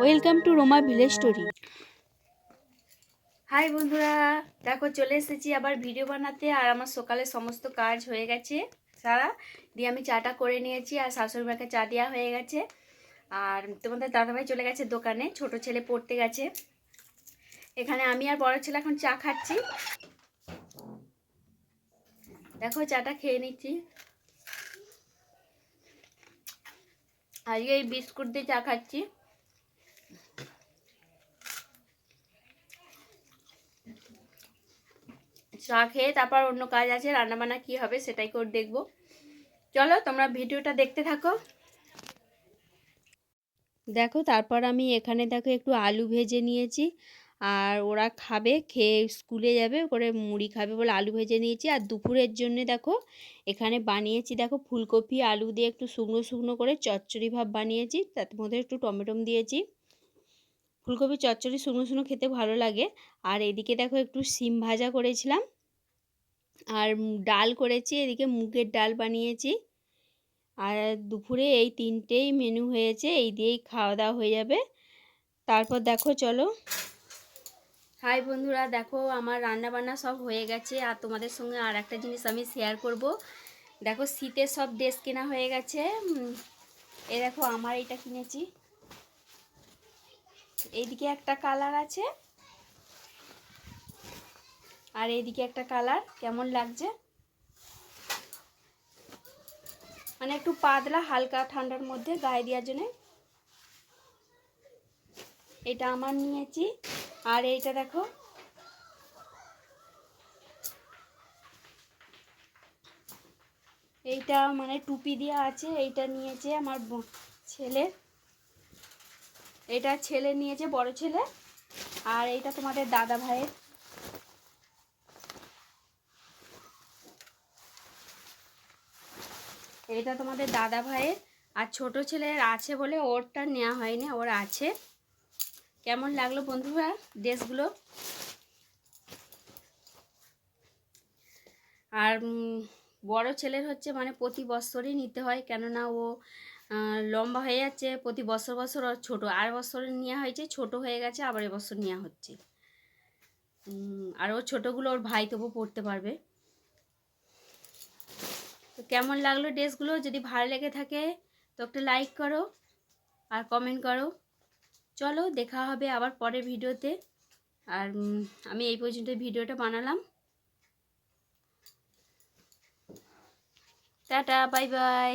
Welcome to Roma village story hi বন্ধুরা। দেখো, চলে এসেছি আবার ভিডিও বানাতে, আর আমার সকালে সমস্ত কাজ হয়ে গেছে। সারা, দিয়ে আমি চাটা করে নিয়েছি, আর শাশুড়ি মাকে চা দেওয়া হয়ে গেছে। আর তোমাদের দাদাভাই চলে গেছে দোকানে, ছোট ছেলে পড়তে গেছে। এখানে আমি আর বড় ছেলে এখন চা খাচ্ছি। দেখো, চাটা খেয়ে নিচ্ছি। আজকে এই বিস্কুট দিয়ে চা খাচ্ছি। চা খেয়ে তারপর অন্য কাজ আছে, রান্নাবান্না কি হবে সেটাই করে দেখব। চলো, তোমরা ভিডিওটা দেখতে থাকো। দেখো, তারপর আমি এখানে দেখো একটু আলু ভেজে নিয়েছি, আর ওরা খাবে, খেয়ে স্কুলে যাবে, করে মুড়ি খাবে বলে আলু ভেজে নিয়েছি। আর দুপুরের জন্য দেখো, এখানে বানিয়েছি দেখো ফুলকপি, আলু দিয়ে একটু শুকনো শুকনো করে চচ্চড়ি ভাব বানিয়েছি, তার মধ্যে একটু টমেটম দিয়েছি। ফুলকপি, চচ্চড়ি, শুকনো শুকনো খেতে ভালো লাগে। আর এদিকে দেখো একটু সিম ভাজা করেছিলাম। আর ডাল করেছি, এদিকে মুগের ডাল বানিয়েছি। আর দুপুরে এই তিনটেই মেনু হয়েছে, এই দিয়েই খাওয়া দাওয়া হয়ে যাবে। তারপর দেখো, চলো। হাই বন্ধুরা, দেখো আমার রান্না বান্না সব হয়ে গেছে, আর তোমাদের সঙ্গে আর একটা জিনিস আমি শেয়ার করব। দেখো শীতের সব ড্রেস কেনা হয়ে গেছে এ দেখো, আমার এটা কিনেছি। এইদিকে একটা কালার আছে। আর এইদিকে একটা কালার, কেমন লাগছে? মানে একটু পাতলা, হালকা ঠান্ডার মধ্যে গায়ে দেওয়ার জন্যে। এটা আমার নিয়েছি। আর এইটা দেখো। এইটা মানে টুপি দেওয়া আছে, এইটা নিয়েছে আমার ছেলে। এটা ছেলে নিয়েছে, বড় ছেলে। আর এইটা তোমাদের দাদা ভাইয়ের। এটা তোমাদের দাদা ভাইয়ের আর ছোট ছেলের আছে বলে ওরটা নেওয়া হয়নি, ওর আছে। কেমন লাগল বন্ধুরা ড্রেসগুলো? আর বড় ছেলের হচ্ছে মানে প্রতি বছরই নিতে হয়, কেননা ও লম্বা হয়ে যাচ্ছে, প্রতি বছর বছর ওর ছোটো, আর বছরে নেওয়া হয়েছে, ছোট হয়ে গেছে, আবার এবছর নেওয়া হচ্ছে। আর ওর ছোটোগুলো ওর ভাই তবু পড়তে পারবে। কেমন লাগল ড্রেসগুলো? যদি ভালো লেগে থাকে, তো একটা লাইক করো আর কমেন্ট করো। চলো, দেখা হবে আবার পরের ভিডিওতে। আর আমি এই পর্যন্ত ভিডিওটা বানালাম। Tata bye bye